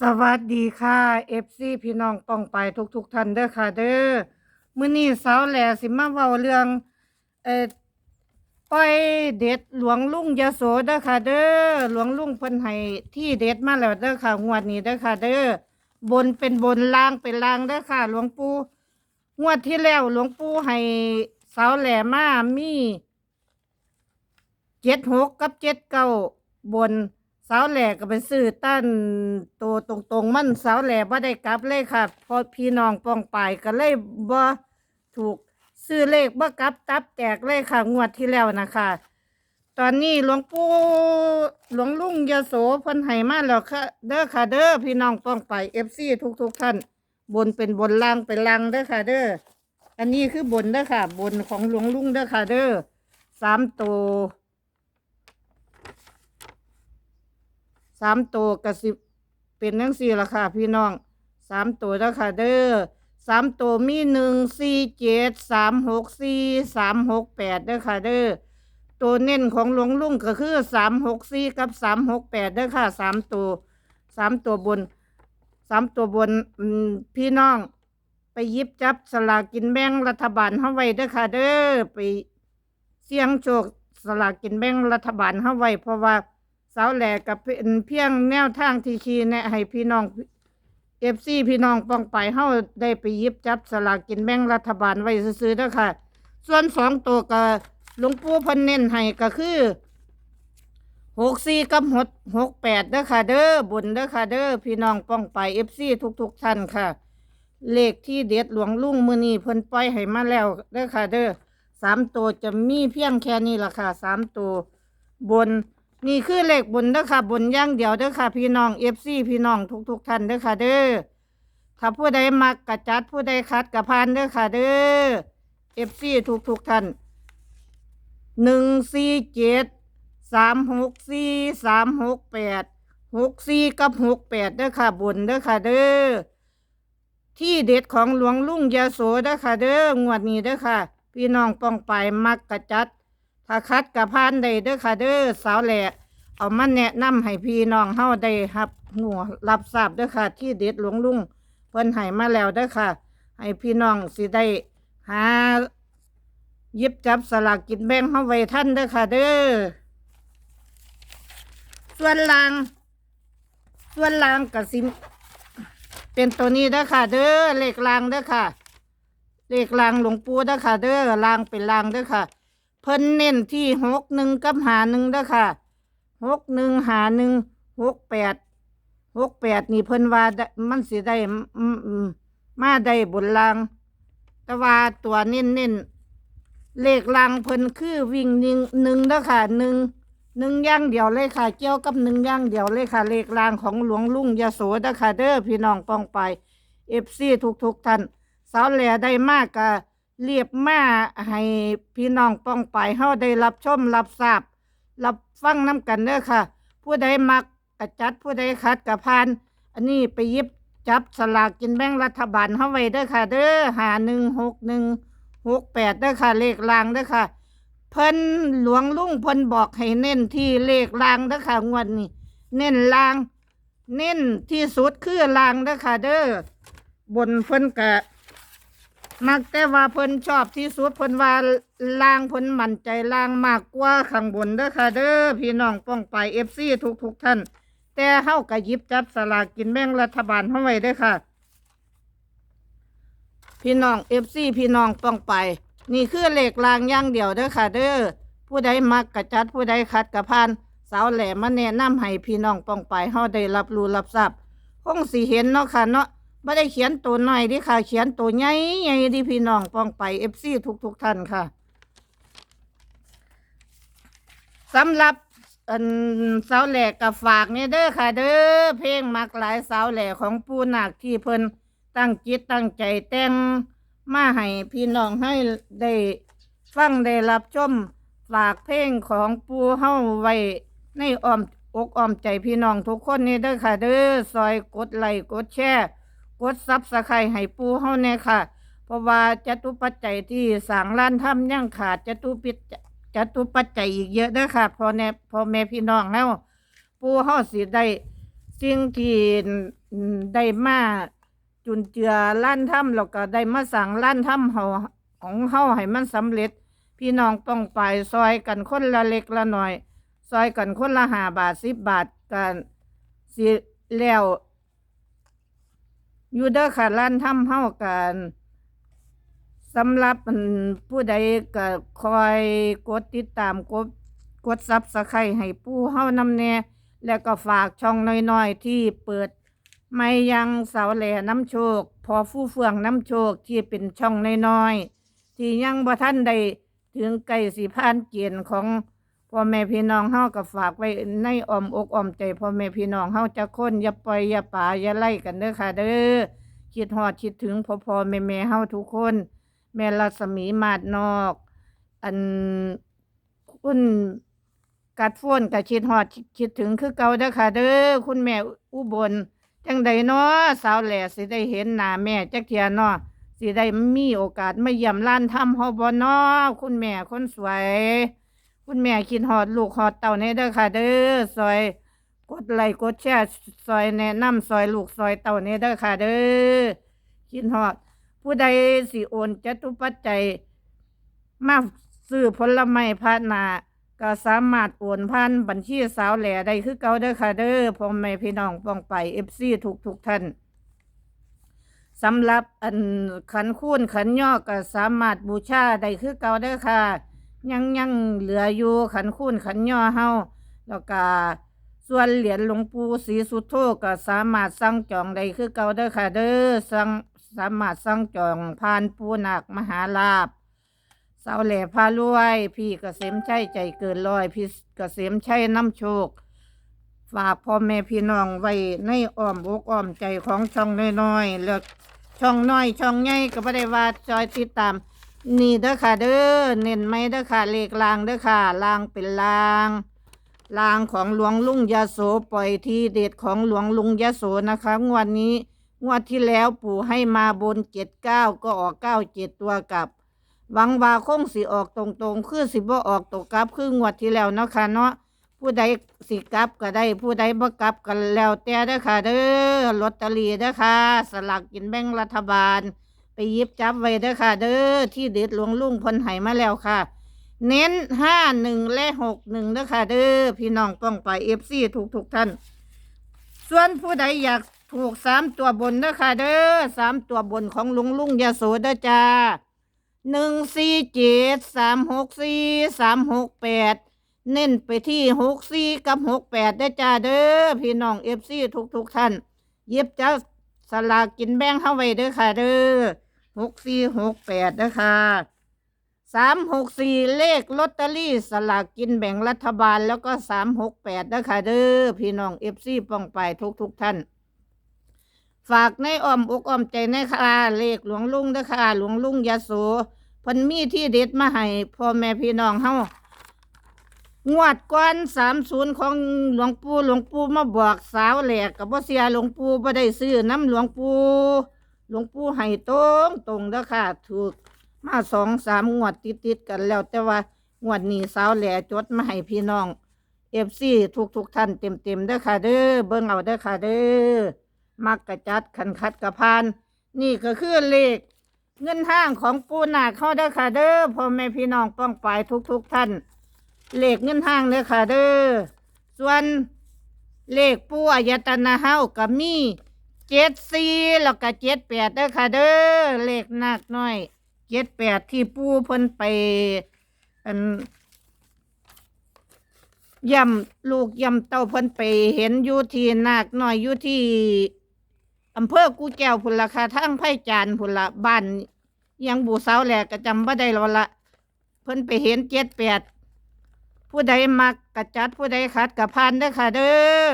สวัสดีค่ะเอฟซีพี่น้องป้องไปทุกทุกๆท่านเด้อค่ะ เด้อมื้อนี้สาวแหล่สิมาเว้าเรื่องเอ่อปล่อยเด็ดหลวงลุงยโสเด้อค่ะ เด้อหลวงลุงเพิ่นให้ที่เด็ดมาแล้วเด้อค่ะงวดนี้เด้อค่ะ เด้อบนเป็นบนล่างเป็นล่างเด้อค่ะ หลวงปู่งวดที่แล้วหลวงปู่ให้สาวแหล่มามีเจ็ดหกกับเจ็ดเก้าบน สาวแหล่ก็ไปซื้อตั้นโตวตรงๆ มันสาวแหล่บ่ได้กลับเลยค่ะพอพี่น้องป้องไปก็เลยบ่ถูกซื้อเลขบ่กลับตับแตกเลยค่ะ งวดที่แล้วนะคะ ตอนนี้หลวงปู่หลวงลุงยโสเพิ่นให้มาแล้วค่ะ เด้อค่ะเด้อพี่น้องป้องไป FC ทุกๆท่าน บนเป็นบนล่างเป็นล่างเด้อค่ะเด้ออันนี้คือบนเด้อค่ะ บนของหลวงลุงเด้อค่ะเด้อสามตัว สามตัวกระสิบเป็นนังสี่ละค่ะ พี่น้องสามตัวแล้วค่ะเด้อสามตัวมีหนึ่งสี่เจ็ดสามหกสี่สามหกแปดเด้อค่ะเด้อตัวเน้นของหลวงลุงก็คือสามหกสี่กับสามหกแปดเด้อค่ะสามตัวสามตัวบนสามตัวบนพี่น้อง ไปยิบจับสลากกินแบ่งรัฐบาลเฮาไว้เด้อค่ะเด้อไปเสี่ยงโชคสลากกินแบ่งรัฐบาลเฮาไว้เพราะว่าาวแหลกกับเป็นเพียงแนวทางที่ชี้แนะให้พี่น้องเอฟซีพี่น้องป้องไปเฮาได้ไปยิบจับสลากกินแบ่งรัฐบาลไว้ซื้อๆเด้อค่ะ ส่วนสองตัวก็หลวงปู่เพันเน้นให้ก็คือหกสี่กับหกหกแปดเด้อค่ะ เด้อบนเด้อค่ะ เด้อพี่น้องป้องไปเอฟซีทุกๆท่านค่ะ เลขที่เด็ดหลวงลุงมือนี้เพิ่นปล่อยให้มาแล้วเด้อค่ะ เด้อสามตัวจะมีเพียงแค่นี้ล่ะค่ะสามตัวบน นี่คือเลขบนเด้อค่ะ บนอย่างเดียวเด้อค่ะ พี่น้องเอฟซีพี่น้องทุกๆท่านเด้อค่ะ เด้อถ้าผู้ใดมักกระจัดผู้ใดคัดกระพานเด้อค่ะ เด้อเอฟซีทุกๆท่านหนึ่งสี่เจ็ดสามหกสี่สามหกแปดหกสี่กับหกแปดเด้อค่ะ บนเด้อค่ะ เด้อที่เด็ดของหลวงลุงยาโสเด้อค่ะ เด้องวดนี้เด้อค่ะ พี่น้องป้องไปมักกระจัด ถ้าคัดกับพานได้เด้อค่ะเด้อสาวแหล่เอามาแนะนำให้พี่น้องเฮาได้รับหัวรับทราบเด้อค่ะ ที่เด็ดหลวงลุงเพิ่นให้มาแล้วเด้อค่ะ ให้พี่น้องสิได้หาหยิบจับสลากกินแบ่งเฮาไว้ท่านเด้อค่ะ เด้อส่วนลาง ส่วนลางกับสิเป็นตัวนี้เด้อค่ะ เด้อเลขลางเด้อค่ะเลขลางหลวงปู่เด้อค่ะ เด้อลางเป็นลางเด้อค่ะ พิ่นเน้นที่หกหนึ่งกับหาหนึ่งเด้อค่ะหกหนึ่งหาหนึ่งหกแปดหกแปดนี่เพิ่นว่าดมันสิได้มาได้บนลาง แต่ว่าตัวเน้นเน้นเลขลางเพิ่นคือวิ่งหนึ่งหนึ่งเด้อค่ะหนึ่งหนึ่งย่างเดียวเลยค่ะเกี่ยวกับหนึ่งย่างเดียวเลยค่ะ เลขลางของหลวงลุงยาโสเด้อค่ะเด้อพี่น้องป้องไปเอฟซีทุกๆท่านสาวแหล่ได้มากกะ เรียบมาให้พี่น้องป้องไปเฮาได้รับชมรับทราบรับฟังน้ำกันเด้อค่ะ ผู้ใดมักกระจัดผู้ใดคัดกระพาน อันนี้ไปยิบจับสลากกินแบ่งรัฐบาลเฮาไว้เด้อค่ะ เด้อหาหนึ่งหกหนึ่งหกแปดเด้อค่ะ เลขรางเด้อค่ะ เพิ่นหลวงลุงเพิ่นบอกให้เน้นที่เลขรางเด้อค่ะงวดนี้ เน้นราง เน้นที่สุดคือรางเด้อค่ะ เด้อบนเพิ่นกะ มักแต่ว่าเพิ่นชอบที่สุดเพิ่นว่าล่างเพิ่นมั่นใจล่างมากกว่าข้างบนเด้อค่ะเด้อพี่น้องป้องไป FC ทุกทุกๆท่าน แต่เฮาก็หยิบจับสลากกินแบ่งรัฐบาลเฮาไว้เด้อค่ะ พี่น้อง FC พี่น้องป้องไป นี่คือเลขลางอย่างเดียวเด้อค่ะ เด้อผู้ใดมักกระจัดผู้ใดคัดกระพานสาวแหลมมาแนะนำให้พี่น้องป้องไปเฮาได้รับรู้รับทราบคงสิเห็นเนาะค่ะเนาะ ไม่ได้เขียนตัวน้อยดิค่ะ เขียนตัวใหญ่ใหญ่ดิพี่น้องป้องไปเอฟซีทุกทุกท่านค่ะสำหรับอันสาวแหลกกับฝากเนี่ยเด้อค่ะ เด้อเพลงมักหลายสาวแหลกของปูนักที่เพิ่นตั้งจิตตั้งใจแต่งมาให้พี่น้องให้ได้ฟังได้รับชมฝากเพลงของปูเฮาไว้ในอ้อมอกอ้อมใจพี่น้องทุกคนนี่เด้อค่ะ เด้อซอยกดไลค์กดแชร์ กดซับสไครให้ปูเฮาแน่ค่ะ เพราะว่าจตุปัจจัยที่สางร้านทำยังขาดจตุปิจจตุปัจจัยอีกเยอะเด้อค่ะพอแน่พอแม่พี่น้องเฮาปูเฮาสิได้สิ่งที่ได้มาจุนเจือล้านถ้ำแล้วก็ได้มาสังล้านถ้ำเฮาของเฮาให้มันสำเร็จ พี่น้องต้องไปซอยกันคนละเล็กละหน่อย ซอยกันคนละหาบาทสิบบาทกันสิแล้ว อยู่เด้อค่ะล้านถ้ำเฮากันสำหรับผู้ใดก็คอยกดติดตามกดกดซับสไครให้ผู้เฮานำแน่แล้วก็ฝากช่องน้อยๆ ที่เปิดไม่ยังเสาแหล่น้ำโชค พอฟู่เฟืองน้ำโชคที่เป็นช่องน้อยๆที่ยังบ่ท่านได้ถึงไก่สีพานเกียนของ พ่อแม่พี่น้องเฮาก็ฝากไว้ในอ้อมอกอ้อมใจพ่อแม่พี่น้องเฮาจะคนอย่าปล่อยอย่าป่าอย่าไล่กันเด้อค่ะ เด้อคิดฮอดคิดถึงพ่อพ่อแม่แม่เฮาทุกคน แม่รัศมีมาดนอก อันคุณกัดฟ้นกับคิดฮอดคิดถึงคือเก่าเด้อค่ะ เด้อคุณแม่อุบลจังใดเนาะสาวแหล่สิได้เห็นหน้าแม่จักเทียเนาะสิได้มีโอกาสมาเยี่ยมร้านทำเฮาบ่เนาะคุณแม่คนสวย คุณแม่คิดฮอดลูกฮอดเต้าในเด้อค่ะ เด้อซอย กดไลค์กดแชร์ซอยแนะนำซอยลูกซอยเต้าในเด้อค่ะ เด้อคิดฮอด ผู้ใดสิโอนจตุปัจจัยมาซื้อผลไม้พานาก็สามารถโอนผ่านบัญชีสาวแหล่ได้คือเก่าเด้อค่ะเด้อพ่อแม่พี่น้องป้องไปเอฟซีทุกทุกท่านสำหรับอันขันคูนขันย่อก็สามารถบูชาได้คือเก่าเด้อค่ะ ยังยังเหลืออยู่ขันคูนขันย่อเฮาแล้วก็ส่วนเหรียญหลวงปู่ศรีสุโธก็สามารถสั่งจองได้คือเก่าเด้อค่ะ เด้อสั่งสามารถสั่งจองผ่านปูนักมหาลาภสาวแหล่พารวย พี่กเกษมชัยใจเกินร้อย พี่กเกษมชัยน้ำโชค ฝากพ่อแม่พี่น้องไว้ในอ้อมอกอ้อมใจของช่องน้อยๆแล้วช่องน้อย ช่องใหญ่ก็ไม่ได้ว่าจอยติดตาม นี่เด้อค่ะเด้อเน้นไหมเด้อค่ะเลขลางเด้อค่ะลางเป็นลางลางของหลวงลุงยาโสปล่อยทีเด็ดของหลวงลุงยาโสนะคะงวดนี้งวดที่แล้วปู่ให้มาบนเจ็ดเก้าก็ออกเก้าเจ็ดตัวกลับ หวังว่าคงสิออกตรงๆ คือสิบ่ออกตกกลับ คืองวดที่แล้วเนาะค่ะเนาะผู้ใดสิกลับก็ได้ ผู้ใดบ่กลับก็แล้วแต่เด้อค่ะเด้อลอตเตอรี่เด้อค่ะ สลากกินแบ่งรัฐบาล ไปยิบจับไว้เด้อค่ะ เด้อที่เด็ดหลวงลุงพ้นให้มาแล้วค่ะ เน้นห้าหนึ่งและหกหนึ่งเด้อค่ะ เด้อพี่น้องป้องไปเอฟซีทุกทุกท่าน ส่วนผู้ใดอยากถูกสามตัวบนเด้อค่ะ เด้อสามตัวบนของลุงลุงยาโสเด้อจ้าหนึ่งสี่เจ็ดสามหกสี่สามหกแปดเน้นไปที่หกสี่กับหกแปดได้อจ้าเด้อพี่น้องเอฟซีทุกทุกท่าน เย็บจ้าสลากกินแบ่งเข้าไว้เด้อค่ะเด้อ หกสี่หกแปดเด้อค่ะสามหกสี่เลขลอตเตอรี่สลากกินแบ่งรัฐบาลแล้วก็สามหกแปดเด้อค่ะเด้อพี่น้องเอฟซีป้องไปทุกทุกท่าน ฝากในอ้อมอกอ้อมใจในค่ะเลขหลวงลุงเด้อค่ะหลวงลุงยาโสพิ่นมีที่เด็ดมาให้พ่อแม่พี่น้องเฮางวดก่อนสามศูนย์ของหลวงปู่หลวงปู่มาบอกสาวแหลกกับบ่เสียหลวงปู่บ่ได้ซื้อน้ำหลวงปู่ หลวงปู่ให้ตรงตรงเด้อค่ะ ถูกมาสองสามงวดติดติดๆกันแล้วแต่ว่างวดนี้สาวแหลจดมาให้พี่น้องเอฟซีทุกทุกท่านเต็มเต็มเด้อค่ะเด้อเบิ่งเอาเด้อค่ะเด้อมักกระจัดขันคัดกระพานนี่ก็คือเลขเงินห้างของปูนาเข้าเด้อค่ะเด้อพ่อแม่พี่น้องป้องไปทุกทุกท่านเลขเงินห้างเด้อค่ะเด้อส่วนเลขปูอายตนะเฮากับมี เจ็ดสี่แล้วก็เจ็ดแปดเด้อค่ะเด้อเลขนักน้อยเจ็ดแปดที่ปูเพิ่นไปอันย่ำลูกย่ำเต้าเพิ่นไปเห็นอยู่ที่นาคน้อยอยู่ที่อำเภอกูแก้วพุ่นละค่ะทางไผ่จานพุ่นละบ้านยังบูเสาแหลกก็จำบ่ได้แล้วละเพิ่นไปเห็นเจ็ดแปดผู้ใดมักกระจัดผู้ใดขัดกระพานเด้อค่ะเด้อ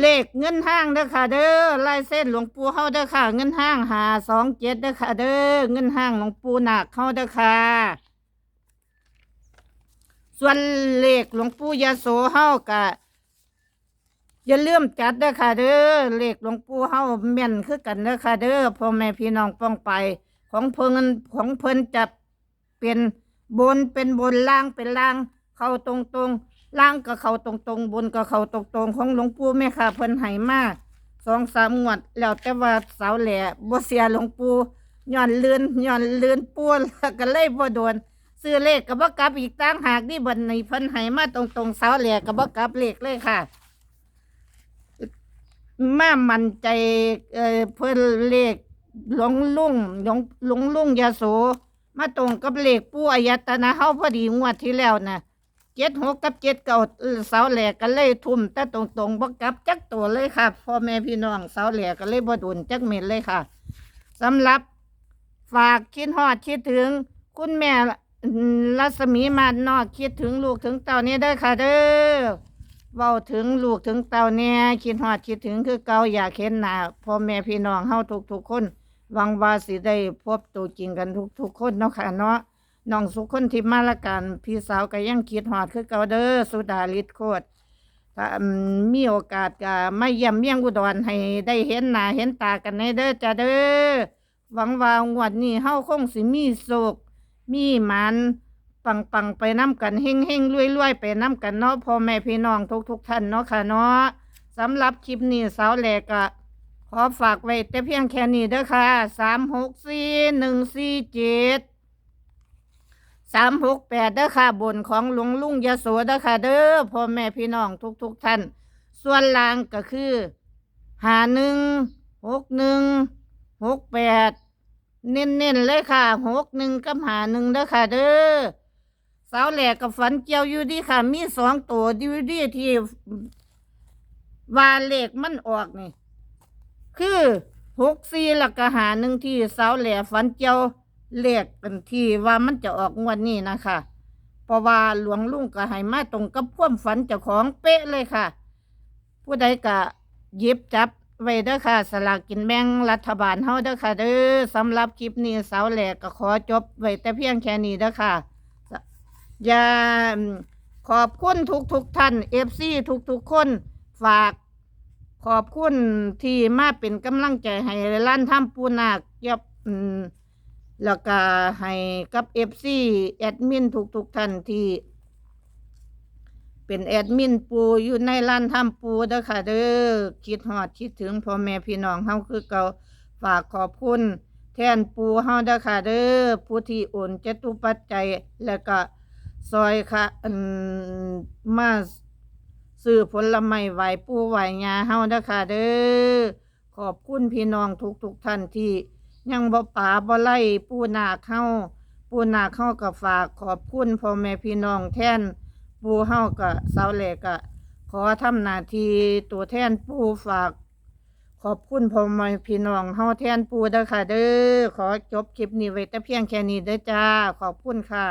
เลขเงินห้างเด้อค่ะ เด้อลายเส้นหลวงปู่เฮาเด้อค่ะ เงินห้างหาสองเจ็ดเด้อค่ะ เด้อเงินห้างหลวงปู่หนักเฮาเด้อค่ะ ส่วนเลขหลวงปู่ยาโสเฮากะอย่าลืมจัดเด้อค่ะ เด้อเลขหลวงปู่เฮาแม่นคือกันเด้อค่ะ เด้อพ่อแม่พี่น้องป้องไป ของเพิ่นของเพิ่นจะเป็นบนเป็นบนล่างเป็นล่าง เข้าตรงตรงๆ ล่างก็เขาตรงๆ บนก็เขาตรงๆ ของหลวงปู่แม่ค่ะเพิ่นให้มากสองสามงวด แล้วแต่ว่าเสาแหล่บ่เสียหลวงปู่ย้อนเลื่อนย้อนเลื่อนปูแล้วก็เลยบ่โดนซื้อเลขก็บ่กลับอีกต่างหากนี่บัดนี้เพิ่นให้มาตรงๆเสาแหล่ก็บ่กลับเลขเลยค่ะมามั่นใจเอ่อเพิ่นเลขหลวงลุงหลวงหลวงลุงยาโสมาตรงกับเลขปู่อายตนะเฮาพอดีงวดที่แล้วน่ะ เจ็ดหกกับเจ็ดเก้าเออสาแหลกก็เลยทุ่มแต่ตรงๆบ่กลับจักตัวเลยค่ะพ่อแม่พี่น้องเสาแหลกก็เลยบ่โดนจักเม็ดเลยค่ะสำหรับฝากคิดฮอดคิดถึง คุณแม่รัศมีมานนอกคิดถึงลูกถึงเต่านี้เด้ค่ะเด้อเว้าถึงลูกถึงเต่าเนี่ยคิดฮอดคิดถึงคือเก่าอยากเห็นหน้าพ่อแม่พี่น้องเฮาทุกๆคนหวังว่าสิได้พบตัวจริงกันทุกๆคนเนาะค่ะเนาะ น้องสุคนที่มาละกันพี่สาวก็ยังคิดฮอดคือเก่าเด้อสุดาฤทธิ์โคตรถ้ามีโอกาสก็มาเยี่ยมเยียงอุดรให้ได้เห็นหน้าเห็นตากันในเด้อจ้าเด้อหวังว่างวดนี้เฮาคงสิมีโศกมีมันปังปังไปน้ำกันเฮงเฮงรวยรวยไปน้ำกันเนาะพ่อแม่พี่น้องทุกทุกท่านเนาะค่ะเนาะสำหรับคลิปนี้สาวแหลกอะขอฝากไว้แต่เพียงแค่นี้เด้อค่ะสามหกสี่หนึ่งสี่เจ็ด สามหกแปดเด้อค่ะบนของหลวงลุงยโสเด้อค่ะเด้อพ่อแม่พี่น้องทุกทุกท่าน ส่วนล่างก็คือหาหนึ่งหกหนึ่งหกแปดเน้นๆเลยค่ะหกหนึ่งกับหาหนึ่งเด้อค่ะเด้อสาวแหลกกับฝันเจียวอยู่ดีค่ะ มีสองตัวอยู่ดีที่วาเลขมันออกนี่ คือหกสี่หลักกหาหนึ่งที่สาวแหลกฝันเจียว เลขกันที่ว่ามันจะออกงวดนี้นะคะเพราะว่าหลวงลุงก็ให้มาตรงกับความฝันเจ้าของเป๊ะเลยค่ะ ผู้ใดก็ยิบจับไว้เด้อค่ะ สลากกินแบ่งรัฐบาลเฮาเด้อค่ะ เด้อสำหรับคลิปนี้สาวแหลกก็ขอจบไว้แต่เพียงแค่นี้เด้อค่ะ อย่าขอบคุณทุกทุกๆท่านเอฟซีทุกทุกๆคนฝากขอบคุณที่มาเป็นกำลังใจให้ร้านทำปูนาเก็บอืม แล้วก็ให้กับเอฟซีแอดมินทุกๆท่านที่ เป็นแอดมินปูอยู่ในร้านทำปูเด้อค่ะเด้อคิดฮอดคิดถึงพ่อแม่พี่น้องเฮาคือเก่าฝากขอบคุณ แทนปูเฮาเด้อค่ะเด้อผู้ที่โอนเจตุปัจจัยแล้วก็ซอยค่ะมาซื้อผลไม้ไหวปูไหวยาเฮาเด้อค่ะเด้อขอบคุณพี่น้องทุกทุกๆท่านที่ ยังบ่ป่าบ่ไล่ปูนาเข้า ปูนาเข้าก็ฝากขอบคุณพ่อแม่พี่น้องแทนปูเฮาก็เสาแหลกก็ขอทำหน้าที่ตัวแทนปูฝาก ขอบคุณพ่อแม่พี่น้องเฮาแทนปูเด้อค่ะ เด้อขอจบคลิปนี้ไว้แต่เพียงแค่นี้เด้อจ้า ขอบคุณค่ะ